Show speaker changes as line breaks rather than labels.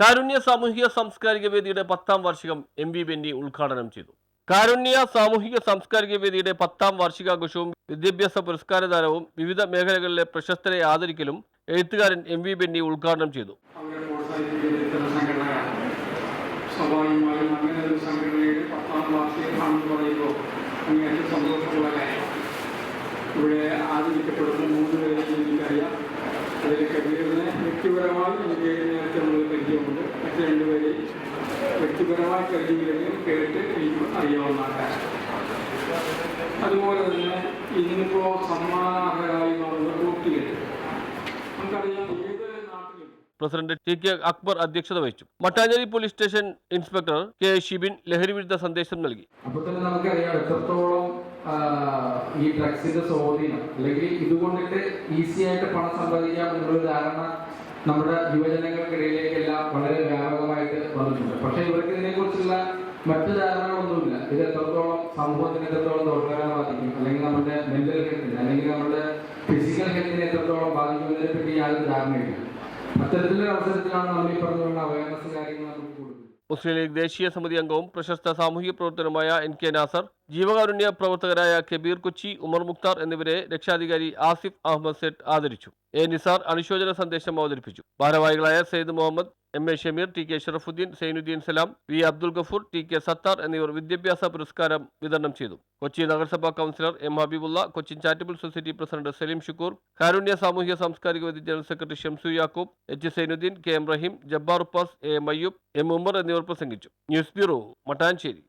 Karunya Samoohika Samskarika വേദിയുടെ പത്താം വാർഷികം എം വി ബെന്നി ഉദ്ഘാടനം ചെയ്തു. കാരുണ്യ സാമൂഹിക സാംസ്കാരിക വേദിയുടെ പത്താം വാർഷികാഘോഷവും വിദ്യാഭ്യാസ പുരസ്കാരദാനവും വിവിധ മേഖലകളിലെ പ്രശസ്തരെ ആദരിക്കലും എഴുത്തുകാരൻ എം വി ബെന്നി ഉദ്ഘാടനം ചെയ്തു.
ഇവിടെ ആദരിക്കപ്പെടുന്ന മൂന്ന് പേരെ എനിക്കറിയാം. അതിൽ കബീറിനെ വ്യക്തിപരമായി വ്യക്തിപരമായി കഴിഞ്ഞില്ലെങ്കിൽ കേട്ട് എനിക്ക് അറിയാവുന്നതാണ്. അതുപോലെ തന്നെ ഇന്നിപ്പോൾ സമ്മാനാർഹരായി മാറുന്ന കുട്ടികൾ. നമുക്കറിയാം ഏത്
പ്രസിഡന്റ് ടി കെ അക്ബർ അധ്യക്ഷത വഹിച്ചു. Mattancherry police station inspector K Shibin ലഹരിവിരുദ്ധ സന്ദേശം നൽകി.
അപ്പോൾ തന്നെ നമുക്കറിയാം എത്രത്തോളം ഈ ഡ്രഗ്സിന്റെ സ്വാധീനം അല്ലെങ്കിൽ ഇതുകൊണ്ടിട്ട് ഈസി ആയിട്ട് പണം സമ്പാദിക്കാം എന്നുള്ളൊരു ധാരണ നമ്മുടെ യുവജനങ്ങൾക്കിടയിലേക്കെല്ലാം വളരെ വ്യാപകമായിട്ട് വന്നിട്ടുണ്ട്. പക്ഷേ ഇവർക്ക് മറ്റു ധാരണകളൊന്നുമില്ല. ഇത് എത്രത്തോളം സമൂഹത്തിന് എത്രത്തോളം ദോഷകരമായി ബാധിക്കും അല്ലെങ്കിൽ നമ്മുടെ മെന്റൽ ഹെൽത്തിന് അല്ലെങ്കിൽ നമ്മുടെ ഫിസിക്കൽ ഹെൽത്തിനെ എത്രത്തോളം ബാധിക്കുന്നതിനെ പറ്റി യാതൊരു ധാരണയില്ല അത്തരത്തിലൊരു അവസരത്തിലാണ് നമ്മൾ ഈ പറഞ്ഞുകൊണ്ട് അവയർനെസ് കാര്യങ്ങൾ നമുക്ക്
മുസ്ലിം ലീഗ് ദേശീയ സമിതി അംഗവും പ്രശസ്ത സാമൂഹിക പ്രവർത്തനമായ എൻ കെ നാസർ ജീവകാരുണ്യ പ്രവർത്തകരായ കബീർ കൊച്ചി ഉമർ മുക്താർ എന്നിവരെ രക്ഷാധികാരി ആസിഫ് അഹമ്മദ് സെറ്റ് ആദരിച്ചു. എ നിസാർ അനുശോചന സന്ദേശം അവതരിപ്പിച്ചു. ഭാരവാഹികളായ Syed Muhammed M A Shameer T K Sharafudheen Sainudheen Salam V Abdul Gafoor T K Sathar എന്നിവർ വിദ്യാഭ്യാസ പുരസ്കാരം വിതരണം ചെയ്തു. കൊച്ചി നഗരസഭാ councillor M Habeebulla Kochi charitable society president Saleem Shukkur Karunya Samoohya Samskarika Vedi general secretary Shamsu Yakub H Sainudheen K M Raheem Jabbar Uppas A Mayyub M Umar എന്നിവർ പ്രസംഗിച്ചു. News bureau Mattancherry.